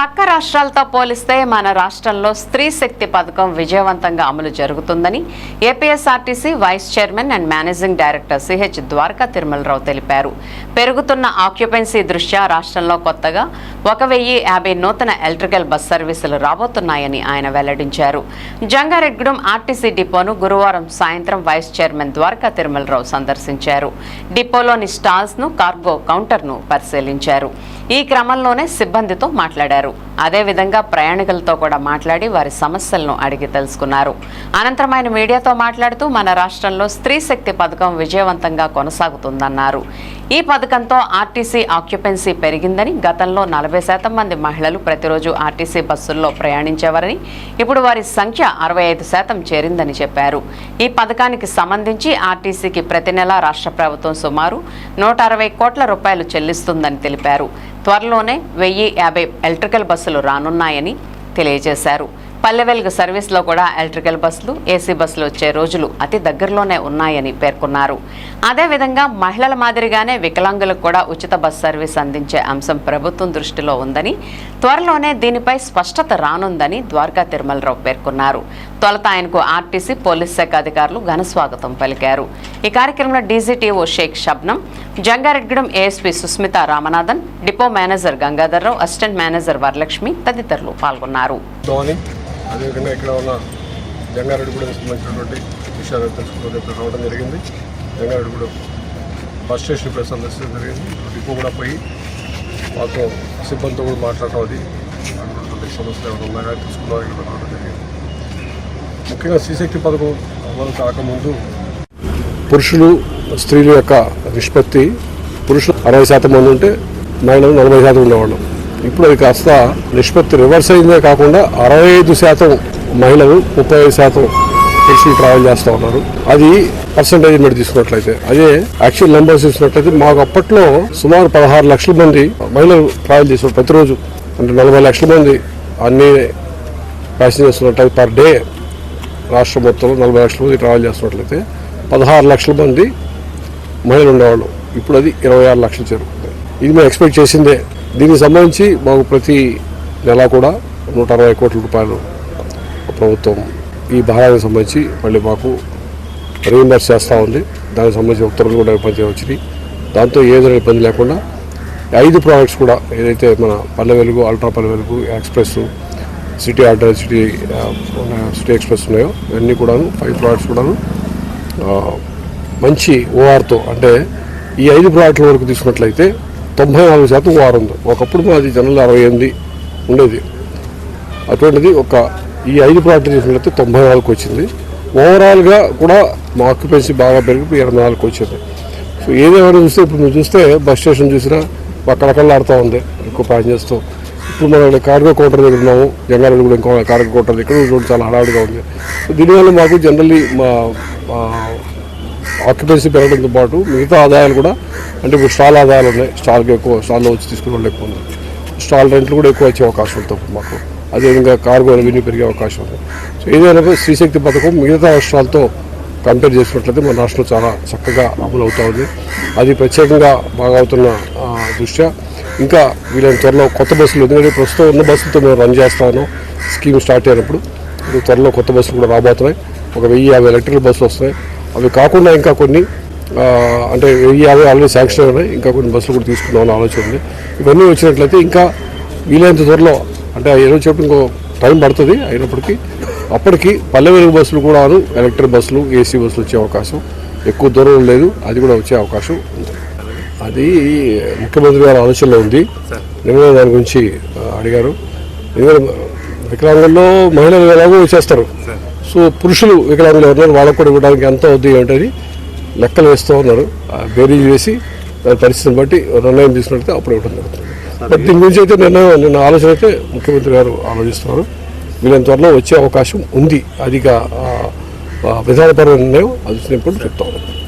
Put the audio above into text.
పక్క రాష్ట్రాలతో పోలిస్తే మన రాష్ట్రంలో స్త్రీ శక్తి పథకం విజయవంతంగా అమలు జరుగుతుందని APSRTC vice chairman and managing director CH Dwaraka Tirumala Rao తెలిపారు. పెరుగుతున్న ఆక్యుపెన్సీ దృష్ట్యా రాష్ట్రంలో కొత్తగా ఒక వెయ్యి యాభై నూతన ఎలక్ట్రికల్ బస్ సర్వీసులు రాబోతున్నాయని ఆయన వెల్లడించారు. జంగారెడ్గూడెం ఆర్టీసీ డిపోను గురువారం సాయంత్రం వైస్ చైర్మన్ ద్వారకా తిరుమలరావు సందర్శించారు. డిపోలోని స్టాల్స్ను కార్గో కౌంటర్ను పరిశీలించారు. ఈ క్రమంలోనే సిబ్బందితో మాట్లాడారు. అదేవిధంగా ప్రయాణికులతో కూడా మాట్లాడి వారి సమస్యలను అడిగి తెలుసుకున్నారు. అనంతరం ఆయన మీడియాతో మాట్లాడుతూ మన రాష్ట్రంలో స్త్రీ శక్తి పథకం విజయవంతంగా కొనసాగుతుందన్నారు. ఈ పథకంతో ఆర్టీసీ ఆక్యుపెన్సీ పెరిగిందని గతంలో నలభై శాతం మంది మహిళలు ప్రతిరోజు ఆర్టీసీ బస్సుల్లో ప్రయాణించేవారని ఇప్పుడు వారి సంఖ్య అరవై ఐదు శాతం చేరిందని చెప్పారు. ఈ పథకానికి సంబంధించి ఆర్టీసీకి ప్రతి నెలా రాష్ట్ర ప్రభుత్వం సుమారు నూట అరవై కోట్ల రూపాయలు చెల్లిస్తుందని తెలిపారు. త్వరలోనే వెయ్యి యాభై ఎలక్ట్రికల్ బస్సులు రానున్నాయని తెలియజేశారు. పల్లె వెలుగు సర్వీస్లో కూడా ఎలక్ట్రికల్ బస్సులు ఏసీ బస్సులు వచ్చే రోజులు అతి దగ్గరలోనే ఉన్నాయని పేర్కొన్నారు. అదేవిధంగా మహిళల మాదిరిగానే వికలాంగులకు కూడా ఉచిత బస్ సర్వీస్ అందించే అంశం ప్రభుత్వం దృష్టిలో ఉందని త్వరలోనే దీనిపై స్పష్టత రానుందని ద్వారకా తిరుమలరావు పేర్కొన్నారు. తొలత ఆయనకు ఆర్టీసీ పోలీస్ శాఖ అధికారులు ఘన స్వాగతం పలికారు. ఈ కార్యక్రమంలో DGTO Shaik Shabnam Jangareddygudem ASP Susmitha Ramanathan depot manager Gangadhar Rao assistant manager Varalakshmi తదితరులు పాల్గొన్నారు. అదేవిధంగా ఇక్కడ ఉన్న జంగారెడ్డిగూడెం సంబంధించినటువంటి విషయాలు తెలుసుకుని ఇక్కడ రావడం జరిగింది. జంగారెడ్డిగూడెం బస్ స్టేషన్ ఇప్పుడు సందర్శించడం జరిగింది. డిపో కూడా పోయి మాతో సిబ్బందితో కూడా మాట్లాడటం అది. అటువంటి సమస్యలు ఏమైనా ఉన్నాయా? తెలుసుకున్నాం ఇక్కడ రావడం జరిగింది. ముఖ్యంగా శ్రీశక్తి పథకం అమలు కాకముందు పురుషులు స్త్రీల యొక్క నిష్పత్తి పురుషులు అరవై శాతం మంది ఉంటే మహిళలు నలభై శాతం ఉండేవాళ్ళం. ఇప్పుడు అది కాస్త నిష్పత్తి రివర్స్ అయిందే కాకుండా అరవై ఐదు శాతం మహిళలు ముప్పై ఐదు శాతం పురుషులు ట్రావెల్ చేస్తూ ఉన్నారు. అది పర్సంటేజ్ మీద తీసుకున్నట్లయితే. అదే యాక్చువల్ నెంబర్స్ తీసుకున్నట్లయితే మాకు అప్పట్లో సుమారు పదహారు లక్షల మంది మహిళలు ట్రావెల్ చేసిన ప్రతిరోజు. అంటే నలభై లక్షల మంది అన్ని ప్యాసింజర్స్ ఉన్నట్లయితే పర్ డే రాష్ట్రం మొత్తంలో నలభై లక్షల మంది ట్రావెల్ చేస్తున్నట్లయితే పదహారు లక్షల మంది మహిళలు ఉండేవాళ్ళు. ఇప్పుడు అది ఇరవై ఆరు లక్షలు చేరుకుంది. ఇది మేము ఎక్స్పెక్ట్ చేసిందే. దీనికి సంబంధించి మాకు ప్రతి నెల కూడా నూట అరవై కోట్ల రూపాయలు ప్రభుత్వం ఈ భారానికి సంబంధించి మళ్ళీ మాకు రీఇంబర్స్ చేస్తూ ఉంది. దానికి సంబంధించి ఉత్తర్వులు కూడా ఇబ్బంది వచ్చినాయి దాంతో ఏదైనా ఇబ్బంది లేకుండా ఐదు ప్రాజెక్ట్స్ కూడా ఏదైతే మన పల్లె Velugu ultra Palle Velugu express city ordinary city city express ఉన్నాయో ఇవన్నీ కూడాను ఫైవ్ ప్రాజెక్ట్స్ కూడాను మంచి ఓఆర్తో అంటే ఈ ఐదు ప్రాజెక్టుల వరకు తీసుకున్నట్లయితే తొంభై నాలుగు శాతం ఓఆర్ ఉంది. ఒకప్పుడు మాది జనరల్ అరవై ఎనిమిది ఉండేది. అటువంటిది ఒక ఈ ఐదు ప్రాంతాలు చూసినట్లయితే తొంభై నాలుగుకి వచ్చింది. ఓవరాల్గా కూడా మా ఆక్యుపెన్సీ బాగా పెరిగి ఇరవై నాలుగుకి వచ్చింది. సో ఏదేమైనా చూస్తే ఇప్పుడు మీరు చూస్తే బస్ స్టేషన్ చూసినా కళకళలాడుతూ ఉంది. ఎక్కువ ప్యాసింజర్స్తో ఇప్పుడు మనం కార్గో కౌంటర్ దగ్గర ఉన్నాము. జంగారెడ్డి కూడా ఇంకో కార్గో కౌంటర్ దగ్గర. చాలా హడావుడిగా ఉంది. సో దీనివల్ల మాకు జనరల్లీ మా ఆక్యుపెన్సీ పెరగడంతో పాటు మిగతా ఆదాయాలు కూడా అంటే ఇప్పుడు స్టాల్ ఆదాయాలు ఉన్నాయి. స్టాల్కి ఎక్కువ స్టాల్లో వచ్చి తీసుకునే వాళ్ళు ఎక్కువ ఉంది స్టాల్ రెంట్లు కూడా ఎక్కువ వచ్చే అవకాశం ఉంటుంది మాకు. అదేవిధంగా కార్గో రెవెన్యూ పెరిగే అవకాశం ఉంది. సో ఏదైనా శ్రీశక్తి పథకం మిగతా రాష్ట్రాలతో కంపేర్ చేసినట్లయితే మన రాష్ట్రం చాలా చక్కగా అమలు అవుతా ఉంది. అది ప్రత్యేకంగా బాగా అవుతున్న దృష్ట్యా ఇంకా వీలైన త్వరలో కొత్త బస్సులు ఎందుకంటే ప్రస్తుతం ఉన్న బస్సులతో మేము రన్ చేస్తాను. స్కీమ్ స్టార్ట్ అయినప్పుడు త్వరలో కొత్త బస్సులు కూడా రాబోతున్నాయి. ఒక వెయ్యి యాభై ఎలక్ట్రికల్ బస్సులు వస్తున్నాయి. అవి కాకుండా ఇంకా కొన్ని అంటే వెయ్యి యాభై ఆల్రెడీ శాంక్షన్ ఉన్నాయి. ఇంకా కొన్ని బస్సులు కూడా తీసుకుందామని ఆలోచన ఉంది. ఇవన్నీ వచ్చినట్లయితే ఇంకా వీలైనంత త్వరలో అంటే ఏదో చెప్పిన ఇంకో టైం పడుతుంది అయినప్పటికీ అప్పటికి పల్లె వెలుగు బస్సులు కూడాను ఎలక్ట్రిక్ బస్సులు ఏసీ బస్సులు వచ్చే అవకాశం ఎక్కువ దూరం లేదు. అది కూడా వచ్చే అవకాశం ఉంది. అది ముఖ్యమంత్రి గారి ఆలోచనలో ఉంది. నిన్న దాని గురించి అడిగారు. ఎందుకంటే వికలాంగుల్లో మహిళలు ఎలాగో వచ్చేస్తారు సో పురుషులు వికలాంగులు ఎవరున్నారు వాళ్ళకు కూడా ఇవ్వడానికి ఎంత అవుద్ది ఏంటని లెక్కలు వేస్తూ ఉన్నారు. బేరీజ్ వేసి దాని పరిస్థితిని బట్టి నిర్ణయం తీసుకున్నట్లయితే అప్పుడు ఇవ్వడం జరుగుతుంది. బట్ దీని గురించి అయితే నిర్ణయం నిన్న ఆలోచన అయితే ముఖ్యమంత్రి గారు ఆలోచిస్తున్నారు. వీళ్ళని త్వరలో వచ్చే అవకాశం ఉంది. ఆ, విధానపరమైన నిర్ణయం అది చెప్తాం.